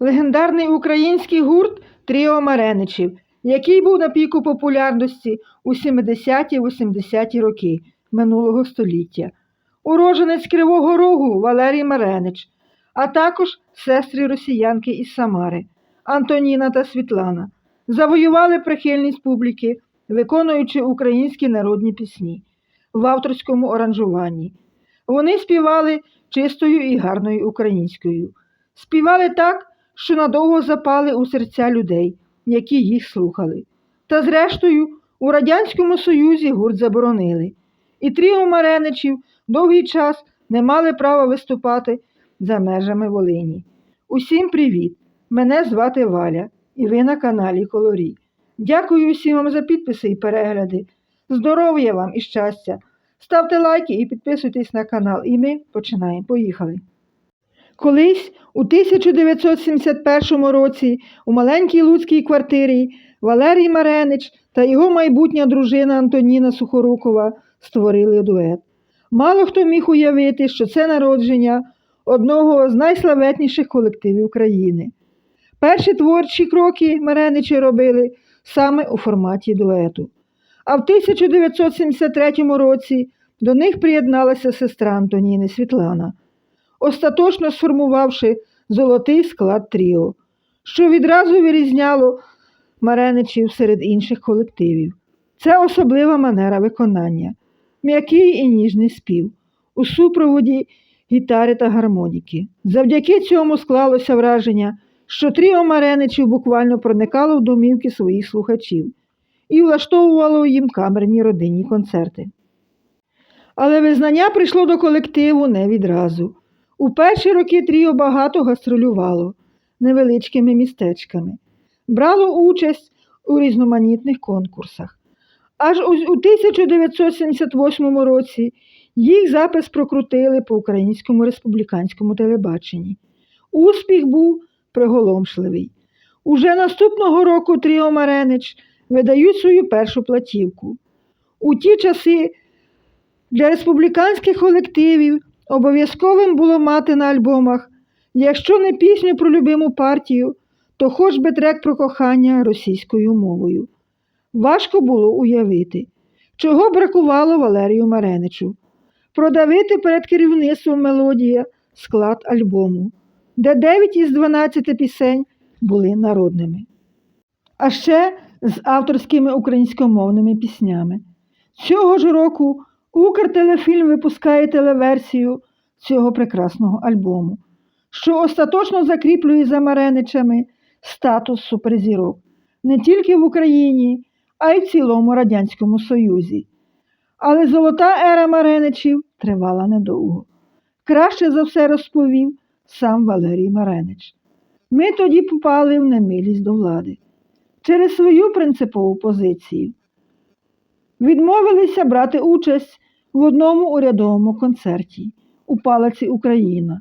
легендарний український гурт Тріо Мареничів, який був на піку популярності у 70-80-ті роки минулого століття. Уроженець Кривого Рогу Валерій Маренич, а також сестри росіянки із Самари Антоніна та Світлана завоювали прихильність публіки, виконуючи українські народні пісні в авторському оранжуванні. Вони співали чистою і гарною українською. Співали так, що надовго запали у серця людей, які їх слухали. Та зрештою, у Радянському Союзі гурт заборонили. І тріо Мареничів довгий час не мали права виступати за межами Волині. Усім привіт! Мене звати Валя, і ви на каналі Колорі. Дякую всім вам за підписи і перегляди. Здоров'я вам і щастя! Ставте лайки і підписуйтесь на канал. І ми починаємо. Поїхали. Колись у 1971 році у маленькій луцькій квартирі Валерій Маренич та його майбутня дружина Антоніна Сухорукова створили дует. Мало хто міг уявити, що це народження одного з найславетніших колективів країни. Перші творчі кроки Мареничі робили саме у форматі дуету. А в 1973 році до них приєдналася сестра Антоніни Світлана, остаточно сформувавши золотий склад тріо, що відразу вирізняло Мареничів серед інших колективів. Це особлива манера виконання, м'який і ніжний спів у супроводі гітари та гармоніки. Завдяки цьому склалося враження, що тріо Мареничів буквально проникало в домівки своїх слухачів і влаштовувало їм камерні родинні концерти. Але визнання прийшло до колективу не відразу. У перші роки тріо багато гастролювало невеличкими містечками, брало участь у різноманітних конкурсах. Аж у у 1978 році їх запис прокрутили по українському республіканському телебаченні. Успіх був приголомшливий. Уже наступного року Тріо Маренич видають свою першу платівку. У ті часи для республіканських колективів обов'язковим було мати на альбомах, якщо не пісню про любиму партію, то хоч би трек про кохання російською мовою. Важко було уявити, чого бракувало Валерію Мареничу. Продавити перед керівництвом мелодія склад альбому, де 9 із 12 пісень були народними. А ще з авторськими українськомовними піснями. Цього ж року Укртелефільм випускає телеверсію цього прекрасного альбому, що остаточно закріплює за Мареничами статус суперзірок не тільки в Україні, а й в цілому Радянському Союзі. Але золота ера Мареничів тривала недовго. Краще за все розповів сам Валерій Маренич. Ми тоді попали в немилість до влади через свою принципову позицію. Відмовилися брати участь в одному урядовому концерті у Палаці Україна,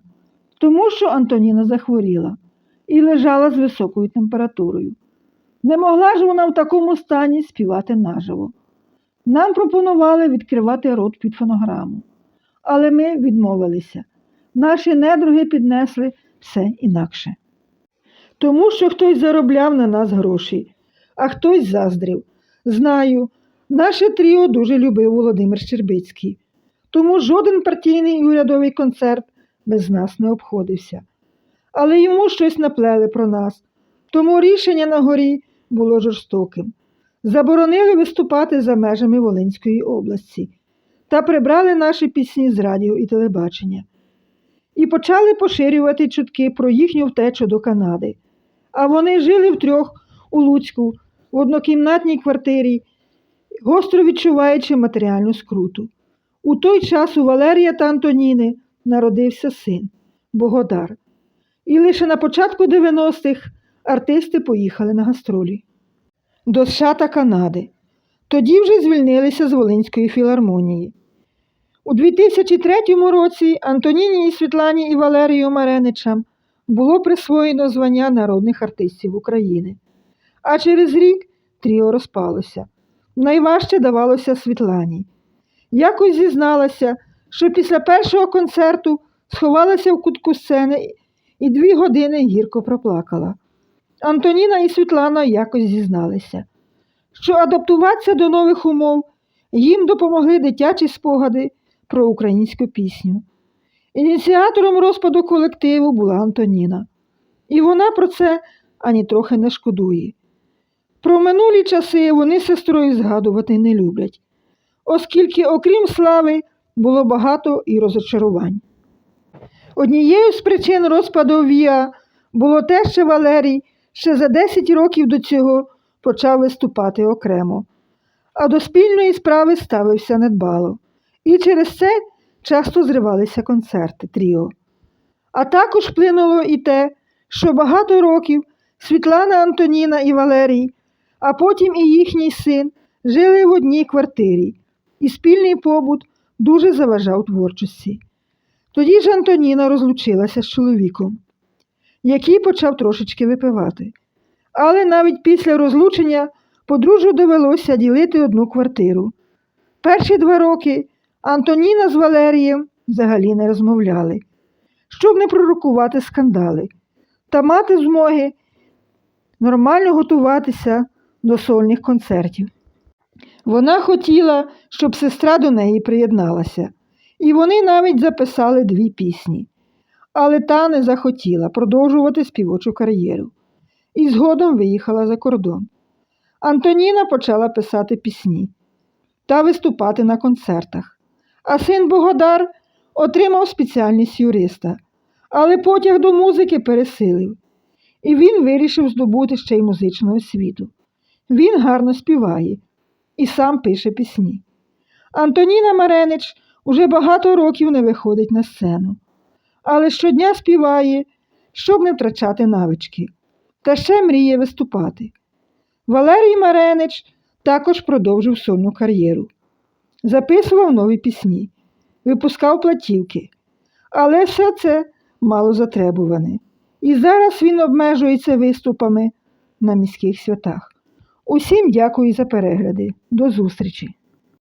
тому що Антоніна захворіла і лежала з високою температурою. Не могла ж вона в такому стані співати наживо. Нам пропонували відкривати рот під фонограму, але ми відмовилися. Наші недруги піднесли все інакше. Тому що хтось заробляв на нас гроші, а хтось заздрив. Знаю, наше тріо дуже любив Володимир Щербицький, тому жоден партійний і урядовий концерт без нас не обходився. Але йому щось наплели про нас, тому рішення на горі було жорстоким. Заборонили виступати за межами Волинської області та прибрали наші пісні з радіо і телебачення. І почали поширювати чутки про їхню втечу до Канади. А вони жили втрьох у Луцьку в однокімнатній квартирі, гостро відчуваючи матеріальну скруту. У той час у Валерія та Антоніни народився син Богодар. І лише на початку 90-х артисти поїхали на гастролі до США та Канади. Тоді вже звільнилися з Волинської філармонії. У 2003 році Антоніні і Світлані і Валерію Мареничам було присвоєно звання народних артистів України. А через рік тріо розпалося. Найважче давалося Світлані. Якось зізналася, що після першого концерту сховалася в кутку сцени і дві години гірко проплакала. Антоніна і Світлана якось зізналися, що адаптуватися до нових умов їм допомогли дитячі спогади про українську пісню. Ініціатором розпаду колективу була Антоніна, і вона про це ані трохи не шкодує. Про минулі часи вони сестрою згадувати не люблять, оскільки, окрім слави, було багато і розочарувань. Однією з причин розпаду Віа було те, що Валерій ще за 10 років до цього почав виступати окремо, а до спільної справи ставився недбало. І через це часто зривалися концерти тріо. А також вплинуло і те, що багато років Світлана Антоніна і Валерій, а потім і їхній син жили в одній квартирі, і спільний побут дуже заважав творчості. Тоді ж Антоніна розлучилася з чоловіком, який почав трошечки випивати. Але навіть після розлучення подружжю довелося ділити одну квартиру. Перші два роки Антоніна з Валерієм взагалі не розмовляли, щоб не пророкувати скандали та мати змоги нормально готуватися до сольних концертів. Вона хотіла, щоб сестра до неї приєдналася, і вони навіть записали дві пісні. Але та не захотіла продовжувати співочу кар'єру і згодом виїхала за кордон. Антоніна почала писати пісні та виступати на концертах. А син Богодар отримав спеціальність юриста, але потяг до музики пересилив, і він вирішив здобути ще й музичну освіту. Він гарно співає і сам пише пісні. Антоніна Маренич уже багато років не виходить на сцену, але щодня співає, щоб не втрачати навички, та ще мріє виступати. Валерій Маренич також продовжив сольну кар'єру. Записував нові пісні, випускав платівки, але все це мало затребуване. І зараз він обмежується виступами на міських святах. Усім дякую за перегляди. До зустрічі!